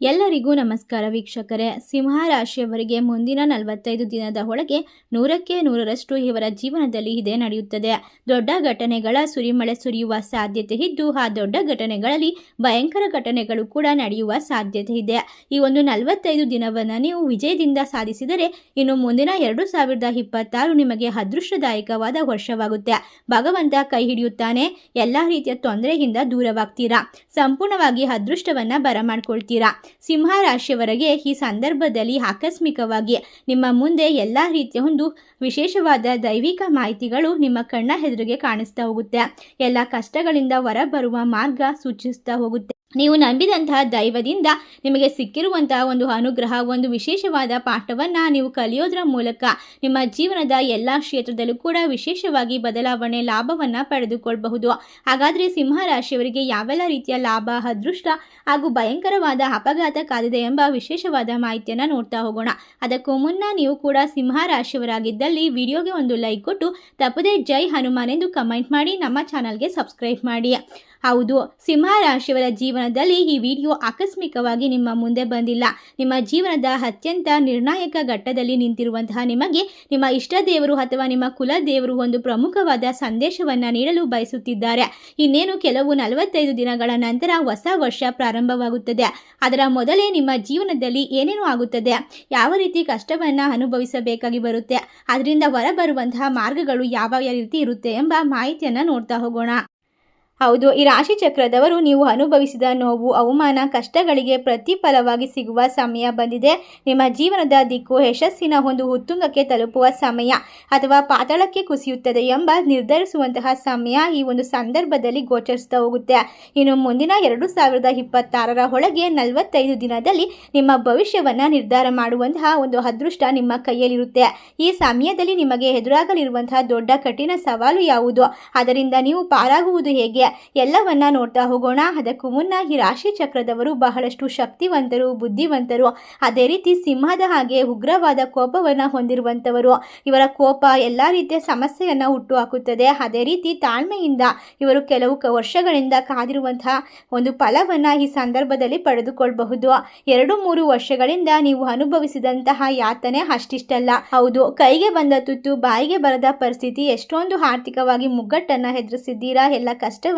ಎಲ್ಲರಿಗೂ ನಮಸ್ಕಾರ ವೀಕ್ಷಕರೇ. ಸಿಂಹ ರಾಶಿಯವರಿಗೆ ಮುಂದಿನ ನಲವತ್ತೈದು ದಿನದ ಒಳಗೆ ನೂರಕ್ಕೆ ನೂರರಷ್ಟು ಇವರ ಜೀವನದಲ್ಲಿ ಇದೇ ನಡೆಯುತ್ತದೆ. ದೊಡ್ಡ ಘಟನೆಗಳ ಸುರಿಮಳೆ ಸುರಿಯುವ ಸಾಧ್ಯತೆ ಇದ್ದು, ಆ ದೊಡ್ಡ ಘಟನೆಗಳಲ್ಲಿ ಭಯಂಕರ ಘಟನೆಗಳು ಕೂಡ ನಡೆಯುವ ಸಾಧ್ಯತೆ ಇದೆ. ಈ ಒಂದು ನಲವತ್ತೈದು ದಿನವನ್ನು ನೀವು ವಿಜಯದಿಂದ ಸಾಧಿಸಿದರೆ ಇನ್ನು ಮುಂದಿನ ಎರಡು ಸಾವಿರದ ಇಪ್ಪತ್ತಾರು ನಿಮಗೆ ಅದೃಷ್ಟದಾಯಕವಾದ ವರ್ಷವಾಗುತ್ತೆ. ಭಗವಂತ ಕೈ ಹಿಡಿಯುತ್ತಾನೆ. ಎಲ್ಲ ರೀತಿಯ ತೊಂದರೆಯಿಂದ ದೂರವಾಗ್ತೀರಾ? ಸಂಪೂರ್ಣವಾಗಿ ಅದೃಷ್ಟವನ್ನು ಬರಮಾಡ್ಕೊಳ್ತೀರಾ? ಸಿಂಹ ರಾಶಿಯವರೆಗೆ ಈ ಸಂದರ್ಭದಲ್ಲಿ ಆಕಸ್ಮಿಕವಾಗಿ ನಿಮ್ಮ ಮುಂದೆ ಎಲ್ಲ ರೀತಿಯ ಒಂದು ವಿಶೇಷವಾದ ದೈವಿಕ ಮಾಹಿತಿಗಳು ನಿಮ್ಮ ಕಣ್ಣ ಎದುರಿಗೆ ಕಾಣಿಸ್ತಾ ಹೋಗುತ್ತೆ. ಎಲ್ಲ ಕಷ್ಟಗಳಿಂದ ಹೊರಬರುವ ಮಾರ್ಗ ಸೂಚಿಸ್ತಾ ಹೋಗುತ್ತೆ. ನೀವು ನಂಬಿದಂತಹ ದೈವದಿಂದ ನಿಮಗೆ ಸಿಕ್ಕಿರುವಂತಹ ಒಂದು ಅನುಗ್ರಹ, ಒಂದು ವಿಶೇಷವಾದ ಪಾಠವನ್ನು ನೀವು ಕಲಿಯೋದ್ರ ಮೂಲಕ ನಿಮ್ಮ ಜೀವನದ ಎಲ್ಲ ಕ್ಷೇತ್ರದಲ್ಲೂ ಕೂಡ ವಿಶೇಷವಾಗಿ ಬದಲಾವಣೆ ಲಾಭವನ್ನು ಪಡೆದುಕೊಳ್ಳಬಹುದು ಹಾಗಾದರೆ ಸಿಂಹ ರಾಶಿಯವರಿಗೆ ಯಾವೆಲ್ಲ ರೀತಿಯ ಲಾಭ, ಅದೃಷ್ಟ ಹಾಗೂ ಭಯಂಕರವಾದ ಅಪಘಾತ ಕಾದಿದೆ ಎಂಬ ವಿಶೇಷವಾದ ಮಾಹಿತಿಯನ್ನು ನೋಡ್ತಾ ಹೋಗೋಣ. ಅದಕ್ಕೂ ಮುನ್ನ ನೀವು ಕೂಡ ಸಿಂಹ ರಾಶಿಯವರಾಗಿದ್ದಲ್ಲಿ ವಿಡಿಯೋಗೆ ಒಂದು ಲೈಕ್ ಕೊಟ್ಟು ತಪ್ಪದೇ ಜೈ ಹನುಮಾನ್ ಎಂದು ಕಮೆಂಟ್ ಮಾಡಿ ನಮ್ಮ ಚಾನಲ್ಗೆ ಸಬ್ಸ್ಕ್ರೈಬ್ ಮಾಡಿ. ಹೌದು ಸಿಂಹ ರಾಶಿಯವರ ಜೀವನದಲ್ಲಿ ಈ ವಿಡಿಯೋ ಆಕಸ್ಮಿಕವಾಗಿ ನಿಮ್ಮ ಮುಂದೆ ಬಂದಿಲ್ಲ. ನಿಮ್ಮ ಜೀವನದ ಅತ್ಯಂತ ನಿರ್ಣಾಯಕ ಘಟ್ಟದಲ್ಲಿ ನಿಂತಿರುವಂತಹ ನಿಮಗೆ ನಿಮ್ಮ ಇಷ್ಟ ದೇವರು ಅಥವಾ ನಿಮ್ಮ ಕುಲ ದೇವರು ಒಂದು ಪ್ರಮುಖವಾದ ಸಂದೇಶವನ್ನು ನೀಡಲು ಬಯಸುತ್ತಿದ್ದಾರೆ. ಇನ್ನೇನು ಕೆಲವು ನಲವತ್ತೈದು ದಿನಗಳ ನಂತರ ಹೊಸ ವರ್ಷ ಪ್ರಾರಂಭವಾಗುತ್ತದೆ. ಅದರ ಮೊದಲೇ ನಿಮ್ಮ ಜೀವನದಲ್ಲಿ ಏನೇನು ಆಗುತ್ತದೆ? ಯಾವ ರೀತಿ ಕಷ್ಟವನ್ನು ಅನುಭವಿಸಬೇಕಾಗಿ ಬರುತ್ತೆ? ಅದರಿಂದ ಹೊರಬರುವಂತಹ ಮಾರ್ಗಗಳು ಯಾವ ರೀತಿ ಇರುತ್ತೆ ಎಂಬ ಮಾಹಿತಿಯನ್ನು ನೋಡ್ತಾ ಹೋಗೋಣ. ಹೌದು, ಈ ರಾಶಿ ಚಕ್ರದವರು ನೀವು ಅನುಭವಿಸಿದ ನೋವು, ಅವಮಾನ, ಕಷ್ಟಗಳಿಗೆ ಪ್ರತಿಫಲವಾಗಿ ಸಿಗುವ ಸಮಯ ಬಂದಿದೆ. ನಿಮ್ಮ ಜೀವನದ ದಿಕ್ಕು ಯಶಸ್ಸಿನ ಒಂದು ಉತ್ತುಂಗಕ್ಕೆ ತಲುಪುವ ಸಮಯ ಅಥವಾ ಪಾತಾಳಕ್ಕೆ ಕುಸಿಯುತ್ತದೆ ಎಂಬ ನಿರ್ಧರಿಸುವಂತಹ ಸಮಯ ಈ ಒಂದು ಸಂದರ್ಭದಲ್ಲಿ ಗೋಚರಿಸ್ತಾ ಹೋಗುತ್ತೆ. ಇನ್ನು ಮುಂದಿನ ಎರಡು ಸಾವಿರದ ಇಪ್ಪತ್ತಾರರ ಒಳಗೆ ನಲವತ್ತೈದು ದಿನದಲ್ಲಿ ನಿಮ್ಮ ಭವಿಷ್ಯವನ್ನು ನಿರ್ಧಾರ ಮಾಡುವಂತಹ ಒಂದು ಅದೃಷ್ಟ ನಿಮ್ಮ ಕೈಯಲ್ಲಿರುತ್ತೆ. ಈ ಸಮಯದಲ್ಲಿ ನಿಮಗೆ ಎದುರಾಗಲಿರುವಂತಹ ದೊಡ್ಡ ಕಠಿಣ ಸವಾಲು ಯಾವುದು? ಅದರಿಂದ ನೀವು ಪಾರಾಗುವುದು ಹೇಗೆ? ಎಲ್ಲವನ್ನ ನೋಡ್ತಾ ಹೋಗೋಣ. ಅದಕ್ಕೂ ಮುನ್ನ ಈ ರಾಶಿ ಚಕ್ರದವರು ಬಹಳಷ್ಟು ಶಕ್ತಿವಂತರು, ಬುದ್ಧಿವಂತರು, ಅದೇ ರೀತಿ ಸಿಂಹದ ಹಾಗೆ ಉಗ್ರವಾದ ಕೋಪವನ್ನು ಹೊಂದಿರುವಂಥವರು ಇವರ ಕೋಪ ಎಲ್ಲ ರೀತಿಯ ಸಮಸ್ಯೆಯನ್ನು ಹುಟ್ಟು ಹಾಕುತ್ತದೆ. ಅದೇ ರೀತಿ ತಾಳ್ಮೆಯಿಂದ ಇವರು ಕೆಲವು ವರ್ಷಗಳಿಂದ ಕಾದಿರುವಂತಹ ಒಂದು ಫಲವನ್ನು ಈ ಸಂದರ್ಭದಲ್ಲಿ ಪಡೆದುಕೊಳ್ಳಬಹುದು ಎರಡು ಮೂರು ವರ್ಷಗಳಿಂದ ನೀವು ಅನುಭವಿಸಿದಂತಹ ಯಾತನೆ ಅಷ್ಟಿಷ್ಟಲ್ಲ. ಹೌದು, ಕೈಗೆ ಬಂದ ತುತ್ತು, ಬಾಯಿಗೆ ಬರದ ಪರಿಸ್ಥಿತಿ, ಎಷ್ಟೊಂದು ಆರ್ಥಿಕವಾಗಿ ಮುಗ್ಗಟ್ಟನ್ನು ಎದುರಿಸಿದ್ದೀರಾ? ಎಲ್ಲ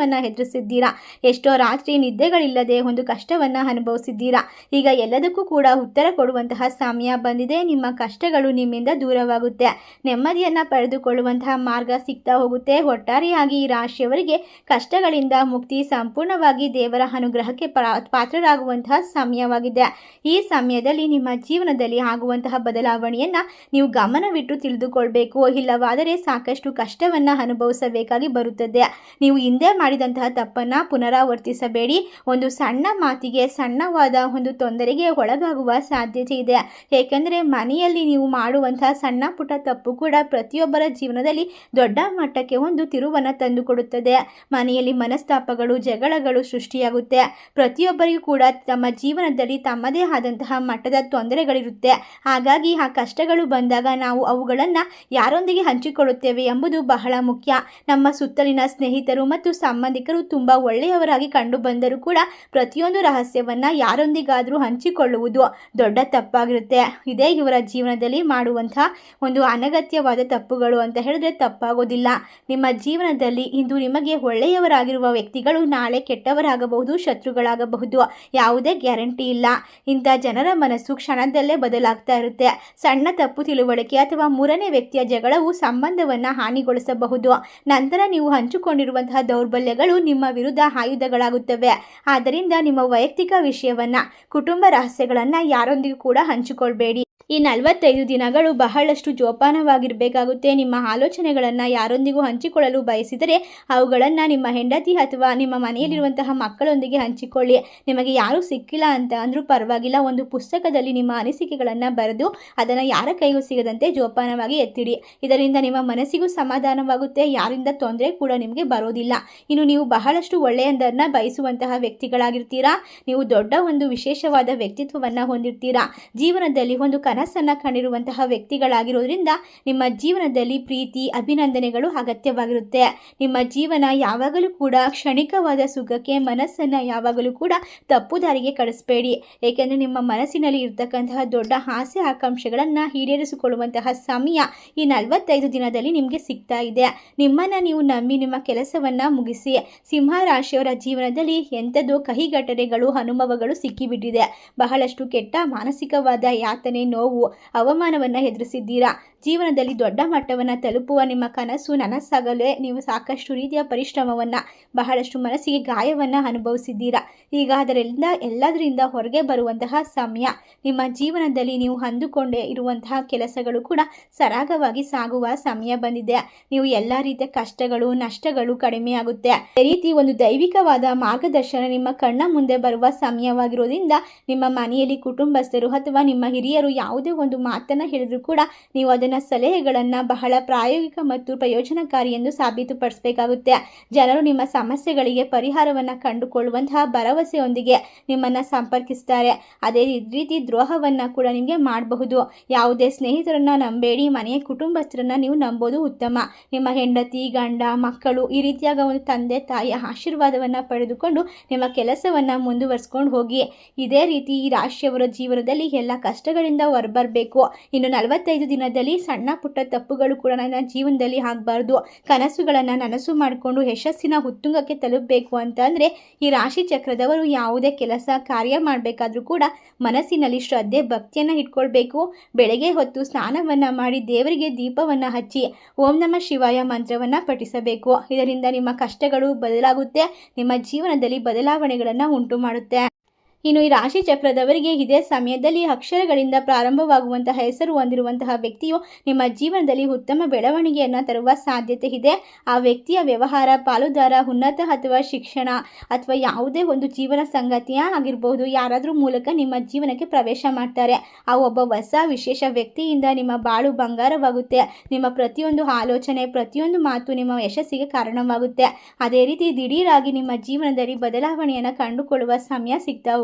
ಕಷ್ಟವನ್ನು ಎದುರಿಸಿದ್ದೀರಾ ಎಷ್ಟೋ ರಾತ್ರಿ ನಿದ್ದೆಗಳಿಲ್ಲದೆ ಒಂದು ಕಷ್ಟವನ್ನು ಅನುಭವಿಸಿದ್ದೀರಾ? ಈಗ ಎಲ್ಲದಕ್ಕೂ ಕೂಡ ಉತ್ತರ ಕೊಡುವಂತಹ ಸಮಯ ಬಂದಿದೆ. ನಿಮ್ಮ ಕಷ್ಟಗಳು ನಿಮ್ಮಿಂದ ದೂರವಾಗುತ್ತೆ. ನೆಮ್ಮದಿಯನ್ನು ಪಡೆದುಕೊಳ್ಳುವಂತಹ ಮಾರ್ಗ ಸಿಗ್ತಾ ಹೋಗುತ್ತೆ. ಒಟ್ಟಾರೆಯಾಗಿ ಈ ರಾಶಿಯವರಿಗೆ ಕಷ್ಟಗಳಿಂದ ಮುಕ್ತಿ ಸಂಪೂರ್ಣವಾಗಿ ದೇವರ ಅನುಗ್ರಹಕ್ಕೆ ಪಾತ್ರರಾಗುವಂತಹ ಸಮಯವಾಗಿದೆ. ಈ ಸಮಯದಲ್ಲಿ ನಿಮ್ಮ ಜೀವನದಲ್ಲಿ ಆಗುವಂತಹ ಬದಲಾವಣೆಯನ್ನು ನೀವು ಗಮನವಿಟ್ಟು ತಿಳಿದುಕೊಳ್ಬೇಕು. ಇಲ್ಲವಾದರೆ ಸಾಕಷ್ಟು ಕಷ್ಟವನ್ನು ಅನುಭವಿಸಬೇಕಾಗಿ ಬರುತ್ತದೆ. ನೀವು ಹಿಂದೆ ಮಾಡಿದಂತಹ ತಪ್ಪನ್ನು ಪುನರಾವರ್ತಿಸಬೇಡಿ. ಒಂದು ಸಣ್ಣ ಮಾತಿಗೆ ಸಣ್ಣವಾದ ಒಂದು ತೊಂದರೆಗೆ ಒಳಗಾಗುವ ಸಾಧ್ಯತೆ ಇದೆ. ಏಕೆಂದರೆ ಮನೆಯಲ್ಲಿ ನೀವು ಮಾಡುವಂತಹ ಸಣ್ಣ ಪುಟ್ಟ ತಪ್ಪು ಕೂಡ ಪ್ರತಿಯೊಬ್ಬರ ಜೀವನದಲ್ಲಿ ದೊಡ್ಡ ಮಟ್ಟಕ್ಕೆ ಒಂದು ತಿರುವನ್ನು ತಂದುಕೊಡುತ್ತದೆ. ಮನೆಯಲ್ಲಿ ಮನಸ್ತಾಪಗಳು, ಜಗಳಗಳು ಸೃಷ್ಟಿಯಾಗುತ್ತೆ. ಪ್ರತಿಯೊಬ್ಬರಿಗೂ ಕೂಡ ತಮ್ಮ ಜೀವನದಲ್ಲಿ ತಮ್ಮದೇ ಆದಂತಹ ಮಟ್ಟದ ತೊಂದರೆಗಳಿರುತ್ತೆ. ಹಾಗಾಗಿ ಆ ಕಷ್ಟಗಳು ಬಂದಾಗ ನಾವು ಅವುಗಳನ್ನು ಯಾರೊಂದಿಗೆ ಹಂಚಿಕೊಳ್ಳುತ್ತೇವೆ ಎಂಬುದು ಬಹಳ ಮುಖ್ಯ. ನಮ್ಮ ಸುತ್ತಲಿನ ಸ್ನೇಹಿತರು ಮತ್ತು ಸಂಬಂಧಿಕರು ತುಂಬ ಒಳ್ಳೆಯವರಾಗಿ ಕಂಡು ಬಂದರೂ ಕೂಡ ಪ್ರತಿಯೊಂದು ರಹಸ್ಯವನ್ನು ಯಾರೊಂದಿಗಾದರೂ ಹಂಚಿಕೊಳ್ಳುವುದು ದೊಡ್ಡ ತಪ್ಪಾಗಿರುತ್ತೆ. ಇದೇ ಇವರ ಜೀವನದಲ್ಲಿ ಮಾಡುವಂತಹ ಒಂದು ಅನಗತ್ಯವಾದ ತಪ್ಪುಗಳು ಅಂತ ಹೇಳಿದ್ರೆ ತಪ್ಪಾಗೋದಿಲ್ಲ. ನಿಮ್ಮ ಜೀವನದಲ್ಲಿ ಇಂದು ನಿಮಗೆ ಒಳ್ಳೆಯವರಾಗಿರುವ ವ್ಯಕ್ತಿಗಳು ನಾಳೆ ಕೆಟ್ಟವರಾಗಬಹುದು, ಶತ್ರುಗಳಾಗಬಹುದು. ಯಾವುದೇ ಗ್ಯಾರಂಟಿ ಇಲ್ಲ. ಇಂಥ ಜನರ ಮನಸ್ಸು ಕ್ಷಣದಲ್ಲೇ ಬದಲಾಗ್ತಾ ಇರುತ್ತೆ. ಸಣ್ಣ ತಪ್ಪು ತಿಳುವಳಿಕೆ ಅಥವಾ ಮೂರನೇ ವ್ಯಕ್ತಿಯ ಜಗಳವು ಸಂಬಂಧವನ್ನು ಹಾನಿಗೊಳಿಸಬಹುದು. ನಂತರ ನೀವು ಹಂಚಿಕೊಂಡಿರುವಂತಹ ದೌರ್ಬಲ್ಯಗಳು ನಿಮ್ಮ ವಿರುದ್ಧ ಆಯುಧಗಳಾಗುತ್ತವೆ. ಆದ್ದರಿಂದ ನಿಮ್ಮ ವೈಯಕ್ತಿಕ ವಿಷಯವನ್ನ ಕುಟುಂಬ ರಹಸ್ಯಗಳನ್ನು ಯಾರೊಂದಿಗೂ ಕೂಡ ಹಂಚಿಕೊಳ್ಬೇಡಿ. ಈ ನಲವತ್ತೈದು ದಿನಗಳು ಬಹಳಷ್ಟು ಜೋಪಾನವಾಗಿರಬೇಕಾಗುತ್ತೆ. ನಿಮ್ಮ ಆಲೋಚನೆಗಳನ್ನು ಯಾರೊಂದಿಗೂ ಹಂಚಿಕೊಳ್ಳಲು ಬಯಸಿದರೆ ಅವುಗಳನ್ನು ನಿಮ್ಮ ಹೆಂಡತಿ ಅಥವಾ ನಿಮ್ಮ ಮನೆಯಲ್ಲಿರುವಂತಹ ಮಕ್ಕಳೊಂದಿಗೆ ಹಂಚಿಕೊಳ್ಳಿ. ನಿಮಗೆ ಯಾರೂ ಸಿಕ್ಕಿಲ್ಲ ಅಂತ ಅಂದರೂ ಪರವಾಗಿಲ್ಲ. ಒಂದು ಪುಸ್ತಕದಲ್ಲಿ ನಿಮ್ಮ ಅನಿಸಿಕೆಗಳನ್ನು ಬರೆದು ಅದನ್ನು ಯಾರ ಕೈಗೂ ಸಿಗದಂತೆ ಜೋಪಾನವಾಗಿ ಎತ್ತಿಡಿ. ಇದರಿಂದ ನಿಮ್ಮ ಮನಸ್ಸಿಗೂ ಸಮಾಧಾನವಾಗುತ್ತೆ. ಯಾರಿಂದ ತೊಂದರೆ ಕೂಡ ನಿಮಗೆ ಬರೋದಿಲ್ಲ. ಇನ್ನು ನೀವು ಬಹಳಷ್ಟು ಒಳ್ಳೆಯದನ್ನು ಬಯಸುವಂತಹ ವ್ಯಕ್ತಿಗಳಾಗಿರ್ತೀರಾ? ನೀವು ದೊಡ್ಡ ಒಂದು ವಿಶೇಷವಾದ ವ್ಯಕ್ತಿತ್ವವನ್ನು ಹೊಂದಿರ್ತೀರಾ? ಜೀವನದಲ್ಲಿ ಒಂದು ಕನ ಕನಸನ್ನು ಕಂಡಿರುವಂತಹ ವ್ಯಕ್ತಿಗಳಾಗಿರೋದ್ರಿಂದ ನಿಮ್ಮ ಜೀವನದಲ್ಲಿ ಪ್ರೀತಿ, ಅಭಿನಂದನೆಗಳು ಅಗತ್ಯವಾಗಿರುತ್ತೆ. ನಿಮ್ಮ ಜೀವನ ಯಾವಾಗಲೂ ಕೂಡ ಕ್ಷಣಿಕವಾದ ಸುಖಕ್ಕೆ ಮನಸ್ಸನ್ನು ಯಾವಾಗಲೂ ಕೂಡ ತಪ್ಪು ದಾರಿಗೆ ಕಳಿಸ್ಬೇಡಿ. ಏಕೆಂದರೆ ನಿಮ್ಮ ಮನಸ್ಸಿನಲ್ಲಿ ಇರತಕ್ಕಂತಹ ದೊಡ್ಡ ಆಸೆ ಆಕಾಂಕ್ಷೆಗಳನ್ನು ಈಡೇರಿಸಿಕೊಳ್ಳುವಂತಹ ಸಮಯ ಈ ನಲವತ್ತೈದು ದಿನದಲ್ಲಿ ನಿಮಗೆ ಸಿಗ್ತಾ ಇದೆ. ನಿಮ್ಮನ್ನು ನೀವು ನಂಬಿ ನಿಮ್ಮ ಕೆಲಸವನ್ನು ಮುಗಿಸಿ ಸಿಂಹ ರಾಶಿಯವರ ಜೀವನದಲ್ಲಿ ಎಂಥದ್ದು ಕಹಿ ಘಟನೆಗಳು ಅನುಭವಗಳು ಸಿಕ್ಕಿಬಿಟ್ಟಿದೆ. ಬಹಳಷ್ಟು ಕೆಟ್ಟ ಮಾನಸಿಕವಾದ ಯಾತನೆ, ನೋವು ಅವಮಾನವನ್ನು ಎದುರಿಸಿದ್ದೀರಾ? ಜೀವನದಲ್ಲಿ ದೊಡ್ಡ ಮಟ್ಟವನ್ನು ತಲುಪುವ ನಿಮ್ಮ ಕನಸು ನನಸಾಗಲೇ ನೀವು ಸಾಕಷ್ಟು ರೀತಿಯ ಪರಿಶ್ರಮವನ್ನು, ಬಹಳಷ್ಟು ಮನಸ್ಸಿಗೆ ಗಾಯವನ್ನು ಅನುಭವಿಸಿದ್ದೀರಾ? ಈಗ ಅದರಿಂದ, ಎಲ್ಲದರಿಂದ ಹೊರಗೆ ಬರುವಂತಹ ಸಮಯ. ನಿಮ್ಮ ಜೀವನದಲ್ಲಿ ನೀವು ಅಂದುಕೊಂಡೇ ಇರುವಂತಹ ಕೆಲಸಗಳು ಕೂಡ ಸರಾಗವಾಗಿ ಸಾಗುವ ಸಮಯ ಬಂದಿದೆ. ನೀವು ಎಲ್ಲ ರೀತಿಯ ಕಷ್ಟಗಳು, ನಷ್ಟಗಳು ಕಡಿಮೆಯಾಗುತ್ತೆ ಅದೇ ರೀತಿ ಒಂದು ದೈವಿಕವಾದ ಮಾರ್ಗದರ್ಶನ ನಿಮ್ಮ ಕಣ್ಣ ಮುಂದೆ ಬರುವ ಸಮಯವಾಗಿರೋದ್ರಿಂದ ನಿಮ್ಮ ಮನೆಯಲ್ಲಿ ಕುಟುಂಬಸ್ಥರು ಅಥವಾ ನಿಮ್ಮ ಹಿರಿಯರು ಯಾವುದೇ ಒಂದು ಮಾತನ್ನು ಹೇಳಿದ್ರು ಕೂಡ ನೀವು ಅದನ್ನು ಸಲಹೆಗಳನ್ನು ಬಹಳ ಪ್ರಾಯೋಗಿಕ ಮತ್ತು ಪ್ರಯೋಜನಕಾರಿ ಎಂದು ಸಾಬೀತುಪಡಿಸಬೇಕಾಗುತ್ತೆ. ಜನರು ನಿಮ್ಮ ಸಮಸ್ಯೆಗಳಿಗೆ ಪರಿಹಾರವನ್ನು ಕಂಡುಕೊಳ್ಳುವಂತಹ ಭರವಸೆಯೊಂದಿಗೆ ನಿಮ್ಮನ್ನು ಸಂಪರ್ಕಿಸ್ತಾರೆ. ಅದೇ ರೀತಿ ದ್ರೋಹವನ್ನು ಕೂಡ ನಿಮಗೆ ಮಾಡಬಹುದು. ಯಾವುದೇ ಸ್ನೇಹಿತರನ್ನ ನಂಬೇಡಿ, ಮನೆಯ ಕುಟುಂಬಸ್ಥರನ್ನ ನೀವು ನಂಬೋದು ಉತ್ತಮ. ನಿಮ್ಮ ಹೆಂಡತಿ, ಗಂಡ, ಮಕ್ಕಳು ಈ ರೀತಿಯಾಗ ಒಂದು ತಂದೆ, ತಾಯಿಯ ಆಶೀರ್ವಾದವನ್ನು ಪಡೆದುಕೊಂಡು ನಿಮ್ಮ ಕೆಲಸವನ್ನು ಮುಂದುವರಿಸ್ಕೊಂಡು ಹೋಗಿ. ಇದೇ ರೀತಿ ಈ ರಾಶಿಯವರ ಜೀವನದಲ್ಲಿ ಎಲ್ಲ ಕಷ್ಟಗಳಿಂದ ಹೊರಬರಬೇಕು ಇನ್ನು ನಲವತ್ತೈದು ದಿನದಲ್ಲಿ ಸಣ್ಣ ಪುಟ್ಟ ತಪ್ಪುಗಳು ಕೂಡ ನನ್ನ ಜೀವನದಲ್ಲಿ ಆಗಬಾರ್ದು. ಕನಸುಗಳನ್ನು ನನಸು ಮಾಡಿಕೊಂಡು ಯಶಸ್ಸಿನ ಉತ್ತುಂಗಕ್ಕೆ ತಲುಪಬೇಕು ಅಂತಂದರೆ ಈ ರಾಶಿ ಚಕ್ರದವರು ಯಾವುದೇ ಕೆಲಸ, ಕಾರ್ಯ ಮಾಡಬೇಕಾದ್ರೂ ಕೂಡ ಮನಸ್ಸಿನಲ್ಲಿ ಶ್ರದ್ಧೆ, ಭಕ್ತಿಯನ್ನು ಇಟ್ಕೊಳ್ಬೇಕು. ಬೆಳಗ್ಗೆ ಹೊತ್ತು ಸ್ನಾನವನ್ನು ಮಾಡಿ ದೇವರಿಗೆ ದೀಪವನ್ನು ಹಚ್ಚಿ ಓಂ ನಮ ಶಿವಾಯ ಮಂತ್ರವನ್ನು ಪಠಿಸಬೇಕು. ಇದರಿಂದ ನಿಮ್ಮ ಕಷ್ಟಗಳು ಬದಲಾಗುತ್ತೆ, ನಿಮ್ಮ ಜೀವನದಲ್ಲಿ ಬದಲಾವಣೆಗಳನ್ನು ಉಂಟು ಮಾಡುತ್ತೆ ಇನ್ನು ಈ ರಾಶಿ ಚಕ್ರದವರಿಗೆ ಇದೇ ಸಮಯದಲ್ಲಿ ಅಕ್ಷರಗಳಿಂದ ಪ್ರಾರಂಭವಾಗುವಂತಹ ಹೆಸರು ಹೊಂದಿರುವಂತಹ ವ್ಯಕ್ತಿಯು ನಿಮ್ಮ ಜೀವನದಲ್ಲಿ ಉತ್ತಮ ಬೆಳವಣಿಗೆಯನ್ನು ತರುವ ಸಾಧ್ಯತೆ ಇದೆ. ಆ ವ್ಯಕ್ತಿಯ ವ್ಯವಹಾರ, ಪಾಲುದಾರ, ಉನ್ನತ ಅಥವಾ ಶಿಕ್ಷಣ ಅಥವಾ ಯಾವುದೇ ಒಂದು ಜೀವನ ಸಂಗತಿಯ ಆಗಿರ್ಬೋದು, ಯಾರಾದರೂ ಮೂಲಕ ನಿಮ್ಮ ಜೀವನಕ್ಕೆ ಪ್ರವೇಶ ಮಾಡ್ತಾರೆ. ಆ ಒಬ್ಬ ಹೊಸ ವಿಶೇಷ ವ್ಯಕ್ತಿಯಿಂದ ನಿಮ್ಮ ಬಾಳು ಬಂಗಾರವಾಗುತ್ತೆ. ನಿಮ್ಮ ಪ್ರತಿಯೊಂದು ಆಲೋಚನೆ, ಪ್ರತಿಯೊಂದು ಮಾತು ನಿಮ್ಮ ಯಶಸ್ಸಿಗೆ ಕಾರಣವಾಗುತ್ತೆ. ಅದೇ ರೀತಿ ದಿಢೀರಾಗಿ ನಿಮ್ಮ ಜೀವನದಲ್ಲಿ ಬದಲಾವಣೆಯನ್ನು ಕಂಡುಕೊಳ್ಳುವ ಸಮಯ ಸಿಗ್ತಾ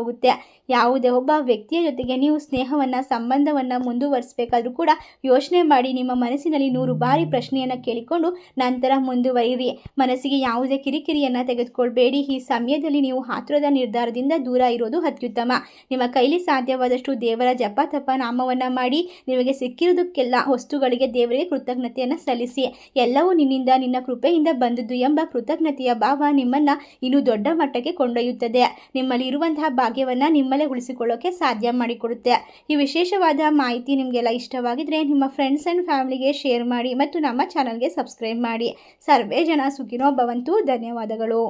ಯಾವುದೇ ಒಬ್ಬ ವ್ಯಕ್ತಿಯ ಜೊತೆಗೆ ನೀವು ಸ್ನೇಹವನ್ನು, ಸಂಬಂಧವನ್ನು ಮುಂದುವರಿಸಬೇಕಾದ್ರೂ ಕೂಡ ಯೋಚನೆ ಮಾಡಿ ನಿಮ್ಮ ಮನಸ್ಸಿನಲ್ಲಿ ನೂರು ಬಾರಿ ಪ್ರಶ್ನೆಯನ್ನು ಕೇಳಿಕೊಂಡು ನಂತರ ಮುಂದುವರಿಯಿರಿ ಮನಸ್ಸಿಗೆ ಯಾವುದೇ ಕಿರಿಕಿರಿಯನ್ನು ತೆಗೆದುಕೊಳ್ಬೇಡಿ. ಈ ಸಮಯದಲ್ಲಿ ನೀವು ಹಾತ್ರದ ನಿರ್ಧಾರದಿಂದ ದೂರ ಇರೋದು ಅತ್ಯುತ್ತಮ. ನಿಮ್ಮ ಕೈಲಿ ಸಾಧ್ಯವಾದಷ್ಟು ದೇವರ ಜಪ ತಪ ನಾಮವನ್ನು ಮಾಡಿ ನಿಮಗೆ ಸಿಕ್ಕಿರೋದಕ್ಕೆಲ್ಲ ವಸ್ತುಗಳಿಗೆ ದೇವರಿಗೆ ಕೃತಜ್ಞತೆಯನ್ನು ಸಲ್ಲಿಸಿ. ಎಲ್ಲವೂ ನಿನ್ನಿಂದ ನಿನ್ನ ಕೃಪೆಯಿಂದ ಬಂದದ್ದು ಎಂಬ ಕೃತಜ್ಞತೆಯ ಭಾವ ನಿಮ್ಮನ್ನು ಇನ್ನೂ ದೊಡ್ಡ ಮಟ್ಟಕ್ಕೆ ಕೊಂಡೊಯ್ಯುತ್ತದೆ. ನಿಮ್ಮಲ್ಲಿ ಇರುವಂತಹ ಭಾಗ್ಯವನ್ನು ನಿಮ್ಮಲ್ಲೇ ಉಳಿಸಿಕೊಳ್ಳೋಕೆ ಸಾಧ್ಯ ಮಾಡಿಕೊಡುತ್ತೆ. ಈ ವಿಶೇಷವಾದ ಮಾಹಿತಿ ನಿಮಗೆಲ್ಲ ಇಷ್ಟವಾಗಿದ್ದರೆ ನಿಮ್ಮ ಫ್ರೆಂಡ್ಸ್ ಆ್ಯಂಡ್ ಫ್ಯಾಮಿಲಿಗೆ ಶೇರ್ ಮಾಡಿ ಮತ್ತು ನಮ್ಮ ಚಾನಲ್ಗೆ ಸಬ್ಸ್ಕ್ರೈಬ್ ಮಾಡಿ. ಸರ್ವೇ ಜನ ಸುಖಿನೋ ಭವಂತು. ಧನ್ಯವಾದಗಳು.